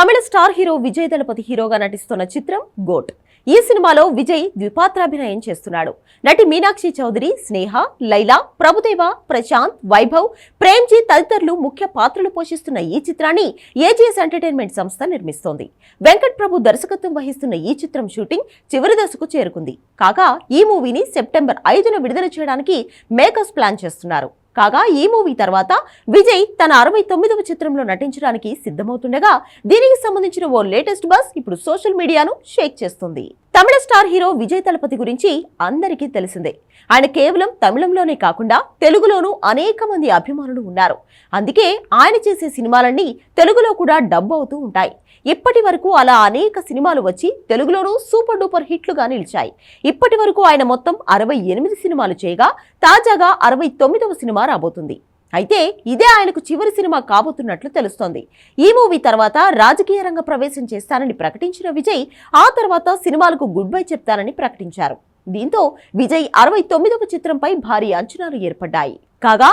తమిళ star hero Vijay Thalapathy హీరోగా నటిస్తున్న చిత్రం గోట్. ఈ సినిమాలో విజయ్ ద్విపాత్రాభినయం చేస్తున్నాడు. నటి మీనాక్షి చౌదరి స్నేహ లైలా ప్రభుదేవ ప్రశాంత్ వైభవ్ ప్రేమ్జీ తదితరులు ముఖ్య పాత్రలు పోషిస్తున్న ఈ చిత్రాన్ని ఏజీఎస్ ఎంటర్టైన్మెంట్ సంస్థ నిర్మిస్తోంది. వెంకట్ ప్రభు దర్శకత్వం వహిస్తున్న ఈ చిత్రం షూటింగ్ చివరి దశకు చేరుకుంది. కాగా ఈ మూవీని సెప్టెంబర్ ఐదున విడుదల చేయడానికి మేకర్స్ ప్లాన్ చేస్తున్నారు. కాగా ఈ మూవీ తర్వాత విజయ్ తన అరవై తొమ్మిదవ చిత్రంలో నటించడానికి సిద్ధమవుతుండగా దీనికి సంబంధించిన ఓ లేటెస్ట్ బస్ ఇప్పుడు సోషల్ మీడియాను షేక్ చేస్తుంది. తమిళ స్టార్ హీరో విజయ్ తలపతి గురించి అందరికీ తెలిసిందే. ఆయన కేవలం తమిళంలోనే కాకుండా తెలుగులోనూ అనేక మంది అభిమానులు ఉన్నారు. అందుకే ఆయన చేసే సినిమాలన్నీ తెలుగులో కూడా డబ్ అవుతూ ఉంటాయి. ఇప్పటి వరకు అలా అనేక సినిమాలు వచ్చి తెలుగులోనూ సూపర్ డూపర్ హిట్లుగా నిలిచాయి. ఇప్పటి వరకు ఆయన మొత్తం అరవై ఎనిమిది సినిమాలు చేయగా తాజాగా అరవై తొమ్మిదవ సినిమా రాబోతుంది. అయితే ఇదే ఆయనకు చివరి సినిమా కాబోతున్నట్లు తెలుస్తోంది. ఈ మూవీ తర్వాత రాజకీయ రంగ ప్రవేశం చేస్తానని ప్రకటించిన విజయ్ ఆ తర్వాత సినిమాలకు గుడ్ బై చెప్తానని ప్రకటించారు. దీంతో విజయ్ అరవై తొమ్మిదవ చిత్రంపై భారీ అంచనాలు ఏర్పడ్డాయి. కాగా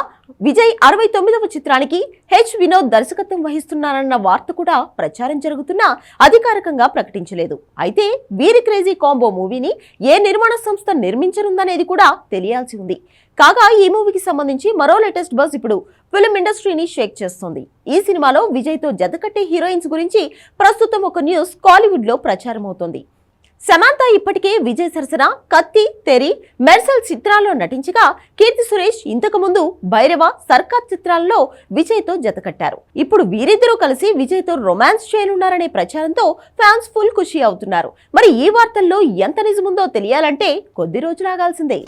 విజయ్ అరవై తొమ్మిదవ చిత్రానికి హెచ్ వినోద్ దర్శకత్వం వహిస్తున్నారన్న వార్త కూడా ప్రచారం జరుగుతున్నా అధికారికంగా ప్రకటించలేదు. అయితే వీరి క్రేజీ కాంబో మూవీని ఏ నిర్మాణ సంస్థ నిర్మించనుందనేది కూడా తెలియాల్సి ఉంది. కాగా ఈ మూవీకి సంబంధించి మరో లేటెస్ట్ బస్ ఇప్పుడు ఫిల్మ్ ఇండస్ట్రీని షేక్ చేస్తోంది. ఈ సినిమాలో విజయ్తో జతకట్టే హీరోయిన్స్ గురించి ప్రస్తుతం ఒక న్యూస్ కాలీవుడ్లో ప్రచారం అవుతోంది సమాంత ఇప్పటికే విజయ్ సరసన కత్తి తెరి మెర్సల్ చిత్రాల్లో నటించగా కీర్తి సురేష్ ఇంతకుముందు భైరవ సర్కార్ చిత్రాల్లో విజయ్తో జతకట్టారు. ఇప్పుడు వీరిద్దరూ కలిసి విజయ్తో రొమాన్స్ చేయనున్నారనే ప్రచారంతో ఫ్యాన్స్ ఫుల్ ఖుషి అవుతున్నారు. మరి ఈ వార్తల్లో ఎంత నిజముందో తెలియాలంటే కొద్ది రోజులు ఆగాల్సిందే.